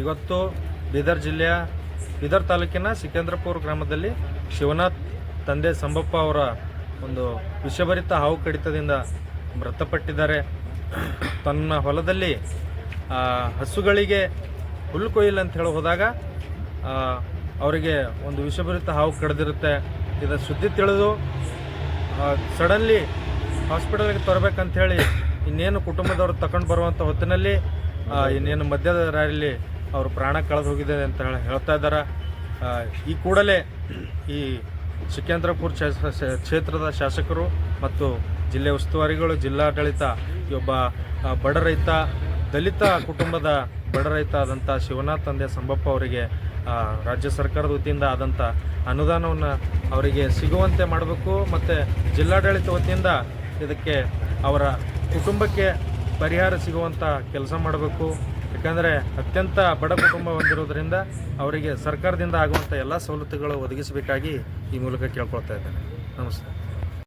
ಇವತ್ತು ಬೀದರ್ ಜಿಲ್ಲೆಯ ಬೀದರ್ ತಾಲೂಕಿನ ಸಿಕಂದ್ರಪುರ ಗ್ರಾಮದಲ್ಲಿ ಶಿವನಾಥ್ ತಂದೆ ಸಂಬಪ್ಪ ಅವರ ಒಂದು ವಿಷಭರಿತ ಹಾವು ಕಡಿತದಿಂದ ಮೃತಪಟ್ಟಿದ್ದಾರೆ. ತನ್ನ ಹೊಲದಲ್ಲಿ ಹಸುಗಳಿಗೆ ಹುಲ್ಲು ಕೊಯ್ಲು ಅಂತ ಹೇಳಿ ಹೋದಾಗ ಅವರಿಗೆ ಒಂದು ವಿಷಭರಿತ ಹಾವು ಕಡಿದಿರುತ್ತೆ. ಇದರ ಸುದ್ದಿ ತಿಳಿದು ಸಡನ್ಲಿ ಹಾಸ್ಪಿಟಲ್ಗೆ ತರಬೇಕಂಥೇಳಿ ಇನ್ನೇನು ಕುಟುಂಬದವರು ತಗೊಂಡು ಬರುವಂಥ ಹೊತ್ತಿನಲ್ಲಿ ಇನ್ನೇನು ಮಧ್ಯದ ದಾರಿಯಲ್ಲಿ ಅವರು ಪ್ರಾಣ ಕಳೆದು ಹೋಗಿದೆ ಅಂತ ಹೇಳಿ ಹೇಳ್ತಾ ಇದ್ದಾರೆ. ಈ ಕೂಡಲೇ ಈ ಸಿಕಂದ್ರಪುರ ಕ್ಷೇ- ಕ್ಷೇ- ಕ್ಷೇತ್ರದ ಶಾಸಕರು ಮತ್ತು ಜಿಲ್ಲೆ ಉಸ್ತುವಾರಿಗಳು, ಜಿಲ್ಲಾಡಳಿತ, ಈ ಒಬ್ಬ ಬಡ ರೈತ, ದಲಿತ ಕುಟುಂಬದ ಬಡ ರೈತ ಆದಂಥ ಶಿವನಾಥ್ ತಂದೆ ಸಂಬಪ್ಪ ಅವರಿಗೆ ರಾಜ್ಯ ಸರ್ಕಾರದ ವತಿಯಿಂದ ಆದಂಥ ಅನುದಾನವನ್ನು ಅವರಿಗೆ ಸಿಗುವಂತೆ ಮಾಡಬೇಕು ಮತ್ತು ಜಿಲ್ಲಾಡಳಿತ ವತಿಯಿಂದ ಇದಕ್ಕೆ ಅವರ ಕುಟುಂಬಕ್ಕೆ ಪರಿಹಾರ ಸಿಗುವಂಥ ಕೆಲಸ ಮಾಡಬೇಕು. ಯಾಕಂದರೆ ಅತ್ಯಂತ ಬಡ ಕುಟುಂಬ ಹೊಂದಿರೋದ್ರಿಂದ ಅವರಿಗೆ ಸರ್ಕಾರದಿಂದ ಆಗುವಂಥ ಎಲ್ಲ ಸವಲತ್ತುಗಳು ಒದಗಿಸಬೇಕಾಗಿ ಈ ಮೂಲಕ ಕೇಳ್ಕೊಳ್ತಾ ಇದ್ದೇನೆ. ನಮಸ್ತೆ.